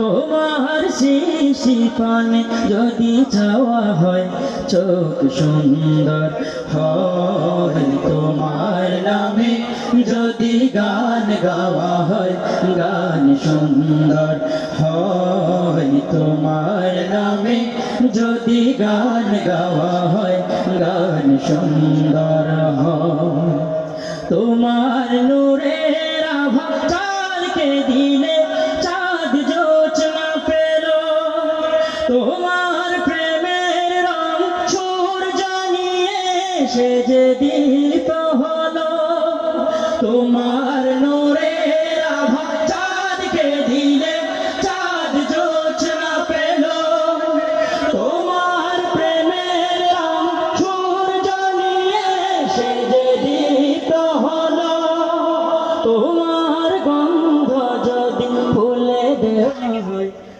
তোমার শিশি পানে যদি চাওয়া হয়, চোখ সুন্দর হয়। তোমার নামে যদি গান গাওয়া হয়, গান সুন্দর হয়। তোমার নামে যদি গান গাওয়া হয়, গান সুন্দর হয়। তোমার নূরের আভা চাঁদকে দিলে তোমার প্রেমের রং সূর্য জানিয়ে সে যে দীপ হলো তোমার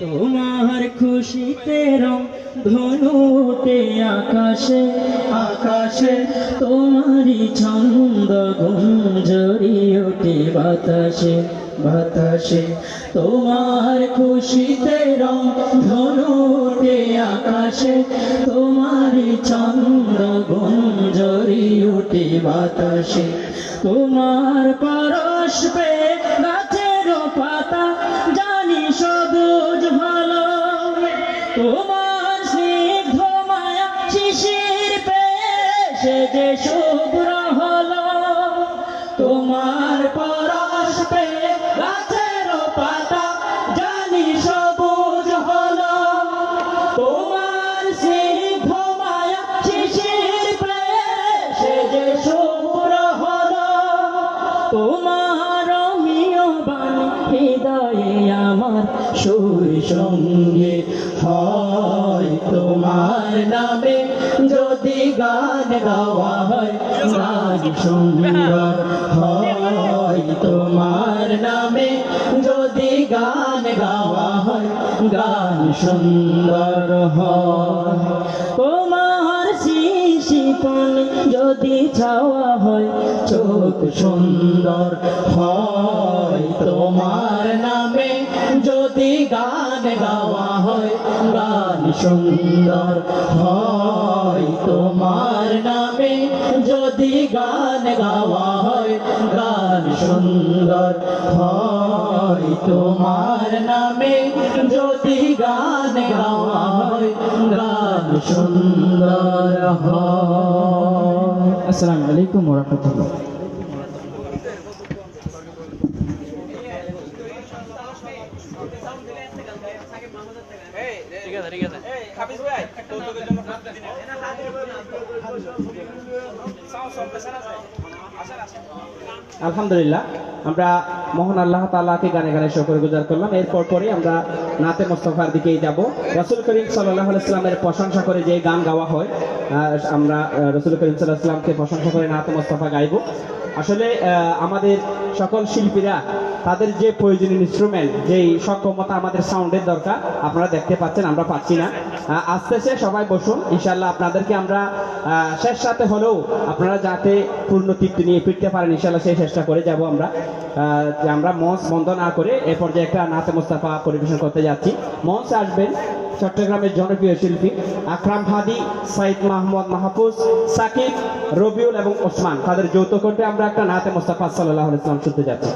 তোমার খুশিতে রং ধনুতে আকাশে আকাশে তোমারই ছন্দ গুঞ্জরি ওঠে বাতাসে বাতাসে তোমার খুশিতে রং ধনুতে আকাশে, তোমারই ছন্দ গুঞ্জরি ওঠে বাতাসে, তোমার পরশ পে তোমার হৃদয়ে আমার সুর সঙ্গে হয়। তোমার নামে যদি গান গাওয়া হয়, গান সুন্দর হয়। তোমার নামে যদি গান গাওয়া হয়, গান সুন্দর হয়। তোমার শিশি পানি যদি ছাওয়া হয়, চোখ সুন্দর হয়। তোমার নামে যদি গান গাওয়া হয়, গান সুন্দর হয়। তোমার নামে যদি গান গাওয়া হয়, গান সুন্দর হয়। তোমার নামে যদি গান গাওয়া হয়, গান সুন্দর হয়। আসসালামু আলাইকুম ওরহমতুল্লাহ আলহামদুলিল্লাহ আমরা মহান আল্লাহ তালাকে গানে গানে শুকর গুজার করলাম। এরপর পরে আমরা নাতে মোস্তফার দিকেই যাব। রাসুল করিম সাল্লাহ আলাইহি প্রশংসা করে যে গান গাওয়া হয় আমরা রাসূল করিম আলাইহি প্রশংসা করে নাতে মোস্তফা গাইবো। আসলে আমাদের সকল শিল্পীরা তাদের যে প্রয়োজনীয় ইনস্ট্রুমেন্ট যেই সক্ষমতা আমাদের সাউন্ডের দরকার, আপনারা দেখতে পাচ্ছেন, আমরা পাচ্ছি না। আস্তে আস্তে সবাই বসুন ইনশাল্লাহ আপনাদেরকে আমরা শেষ সাথে হলেও আপনারা যাতে পূর্ণ তৃপ্তি নিয়ে ফিরতে পারেন ইনশাল্লাহ সেই চেষ্টা করে যাব আমরা। আমরা মঞ্চ বন্ধ না করে এ পর্যায়ে একটা নাতে মোস্তাফা পরিবেশন করতে যাচ্ছি। মঞ্চে আসবেন চট্টগ্রামের জনপ্রিয় শিল্পী আকরাম হাদি, সাইদ মাহমুদ মাহফুজ, সাকিব, রবিউল এবং ওসমান। তাদের যৌথ কণ্ঠে আমরা একটা নাতে মোস্তাফা সাল্লাহ ইসলাম শুনতে যাচ্ছি।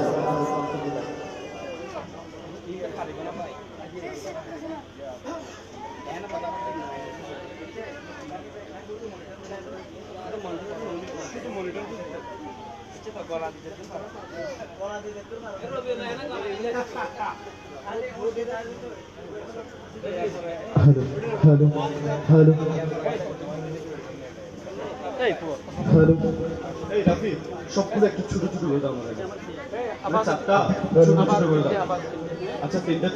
হ্যালো হ্যালো হ্যালো এই রাফি সবগুলো একটু ছোট ছোট করে দাও আমার আগে ছোট ছোট করে দাও আচ্ছা তিনটা